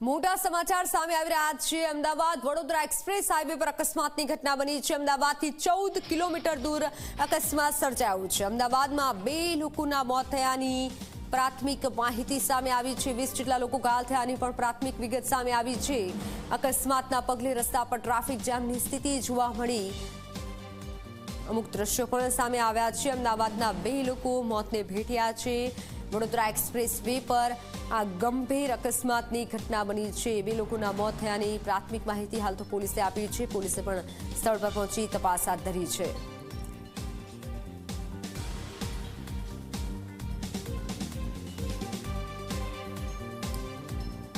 મોટા સમાચાર સામે આવી રહ્યા છે. અમદાવાદ વડોદરા એક્સપ્રેસ હાઈવે પર અકસ્માતની ઘટના બની છે. અમદાવાદથી ચૌદ કિલોમીટર દૂર અકસ્માત સર્જાયો છે. અમદાવાદમાં બે લોકોના મોત થયાની પ્રાથમિક માહિતી સામે આવી છે. વીસ જેટલા લોકો ઘાયલ થયાની પણ પ્રાથમિક વિગત સામે આવી છે. અકસ્માતના પગલે રસ્તા પર ટ્રાફિક જામની સ્થિતિ જોવા મળી. અમુક દ્રશ્યો પણ સામે આવ્યા છે. અમદાવાદના બે લોકો મોતને ભેટ્યા છે. વડોદરા એક્સપ્રેસ વે પર આ ગંભીર અકસ્માતની ઘટના બની છે. બે લોકોના મોત થયાની પ્રાથમિક માહિતી હાલ તો પોલીસે આપી છે. પોલીસે પણ સ્થળ પર પહોંચી તપાસ હાથ ધરી છે.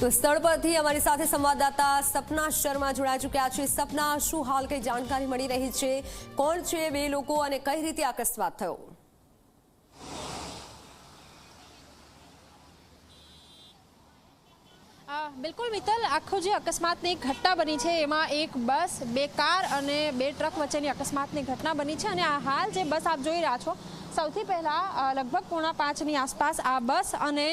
તો સ્થળ પરથી અમારી સાથે સંવાદદાતા સપના શર્મા જોડાઈ ચૂક્યા છે. સપના, શું હાલ, કઈ જાણકારી મળી રહી છે? કોણ છે બે લોકો અને કઈ રીતે અકસ્માત થયો? બિલકુલ મિત્તલ આખો જે અકસ્માતની ઘટના બની છે, એમાં એક બસ, બે કાર અને બે ટ્રક વચ્ચેની અકસ્માતની ઘટના બની છે અને હાલ જે બસ આપ જોઈ રહ્યા છો સૌથી પહેલાં લગભગ પોણા પાંચની આસપાસ આ બસ અને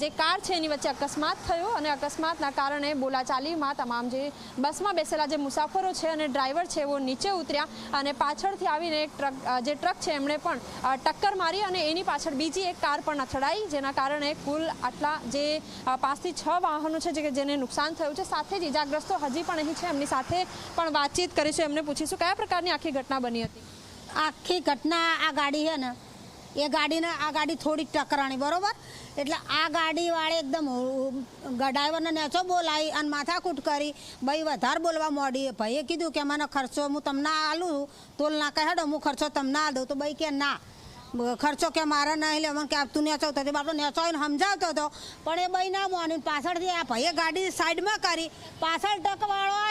જે કાર છે એની વચ્ચે અકસ્માત થયો અને અકસ્માતના કારણે બોલાચાલીમાં તમામ જે બસમાં બેસેલા જે મુસાફરો છે અને ડ્રાઈવર છે એવો નીચે ઉતર્યા અને પાછળથી આવીને એક ટ્રક જે ટ્રક છે એમણે પણ ટક્કર મારી અને એની પાછળ બીજી એક કાર પણ અથડાઈ જેના કારણે કુલ આટલા જે પાંચથી છ વાહનો છે જે જેને નુકસાન થયું છે, સાથે જ ઇજાગ્રસ્તો હજી પણ અહીં છે. એમની સાથે પણ વાતચીત કરીશું, એમને પૂછીશું કયા પ્રકારની આખી ઘટના બની હતી. આખી ઘટના આ ગાડી છે ને, એ ગાડીને આ ગાડી થોડી ટકરાણી, બરોબર? એટલે આ ગાડીવાળે એકદમ ડ્રાઈવરને નેચો બોલાવી અને માથાકૂટ કરી, ભાઈ, વધારે બોલવા મોડી ભાઈએ કીધું કે, મને ખર્ચો, હું તમને આલું તોલ ના કહે હું ખર્ચો તમને આ દઉં તો ભાઈ કે, ના ખર્ચો કે મારે નહીં લેવાનું કે તું નેચવતો બાપડો નેચો સમજાવતો હતો પણ એ ભાઈ ના મોની પાછળથી આ ભાઈએ ગાડી સાઈડમાં કરી, પાછળ ટકવાળો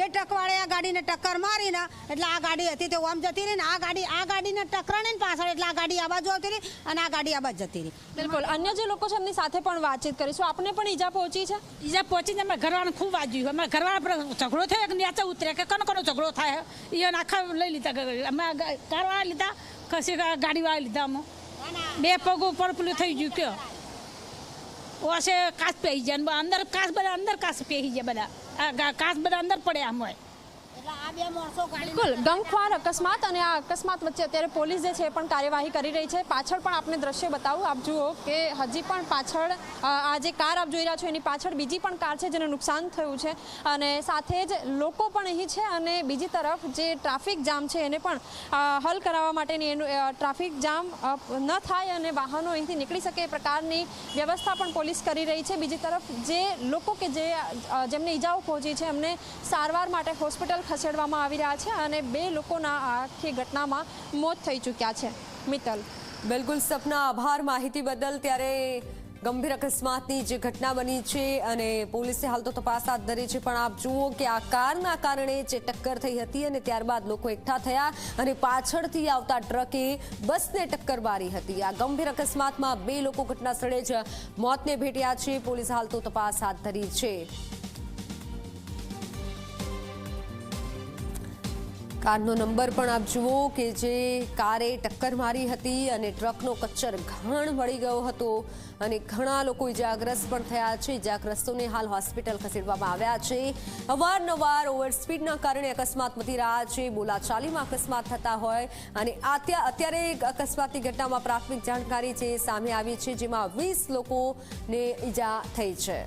એ ટકવાળે આ ગાડીને ટક્કર મારીને એટલે આ ગાડી હતી તે ઓમ જતી રહી ને આ ગાડી આ ગાડીને ટકરાણી ને પાછળ એટલે આ ગાડી આ બાજુ આવતી રહી અને આ ગાડી આ બાજુ જતી રહી. બિલકુલ. અન્ય જે લોકો છે એમની સાથે પણ વાતચીત કરીશું. આપને પણ ઈજા પહોંચી છે? ઈજા પહોંચીને અમે ઘરવાળાને ખૂબ વાજ્યું. અમે ઘરવાળા પર ઝઘડો થયો કે નીચે ઉતરે કે કોનો કોનો ઝઘડો થાય એ આખા લઈ લીધા. અમે કારવાળા લીધા ખસી ગાડીવાળા લીધા અમે બે પગ ઉપર પેલું થઈ ગયું કયો? ઓસે કાચ પહેરી જાય અંદર કાચ બધા અંદર કાચ પહેરી જાય બધા. કાચ બધા અંદર પડ્યા હોય. બિલકુલ. ગંખવાર અકસ્માત અને આ અકસ્માત વચ્ચે અત્યારે પોલીસ જે છે એ પણ કાર્યવાહી કરી રહી છે. પાછળ પણ આપને દ્રશ્ય બતાવું. આપ જુઓ કે હજી પણ પાછળ આ જે કાર આપ જોઈ રહ્યા છો એની પાછળ બીજી પણ કાર છે જેને નુકસાન થયું છે. અને સાથે જ લોકો પણ અહીં છે અને બીજી તરફ જે ટ્રાફિક જામ છે એને પણ હલ કરાવવા માટેની એનું ટ્રાફિક જામ ન થાય અને વાહનો અહીંથી નીકળી શકે એ પ્રકારની વ્યવસ્થા પણ પોલીસ કરી રહી છે. બીજી તરફ જે લોકો કે જે જેમને ઈજાઓ પહોંચી છે એમને સારવાર માટે હોસ્પિટલ ખસેડવામાં આવી રહ્યા છે અને બે લોકોના આખી ઘટનામાં મોત થઈ ચૂક્યા છે. મિત્તલ. બિલકુલ સપના, આભાર માહિતી બદલ ત્યારે ગંભીર અકસ્માતની જે ઘટના બની છે અને પોલીસે હાલ તો તપાસ હાથ ધરી છે, પણ આપ જુઓ કે આ કારના કારણે જે ટક્કર થઈ હતી અને ત્યારબાદ લોકો એકઠા થયા અને પાછળથી આવતા ટ્રકે બસને ટક્કર મારી હતી. આ ગંભીર અકસ્માતમાં બે લોકો ઘટનાસ્થળે જ મોતને ભેટ્યા છે. પોલીસે હાલ તો તપાસ હાથ ધરી છે. કારનો નંબર પણ આપ જુઓ કે જે કારે ટક્કર મારી હતી અને ટ્રકનો કચ્છર ઘણ વળી ગયો હતો અને ઘણા લોકો ઇજાગ્રસ્ત પણ થયા છે. ઇજાગ્રસ્તોને હાલ હોસ્પિટલ ખસેડવામાં આવ્યા છે. અવારનવાર ઓવર સ્પીડના કારણે અકસ્માત વધી રહ્યા છે. બોલાચાલીમાં અકસ્માત થતા હોય અને અત્યારે એક અકસ્માતની ઘટનામાં પ્રાથમિક જાણકારી છે સામે આવી છે, જેમાં વીસ લોકોને ઈજા થઈ છે.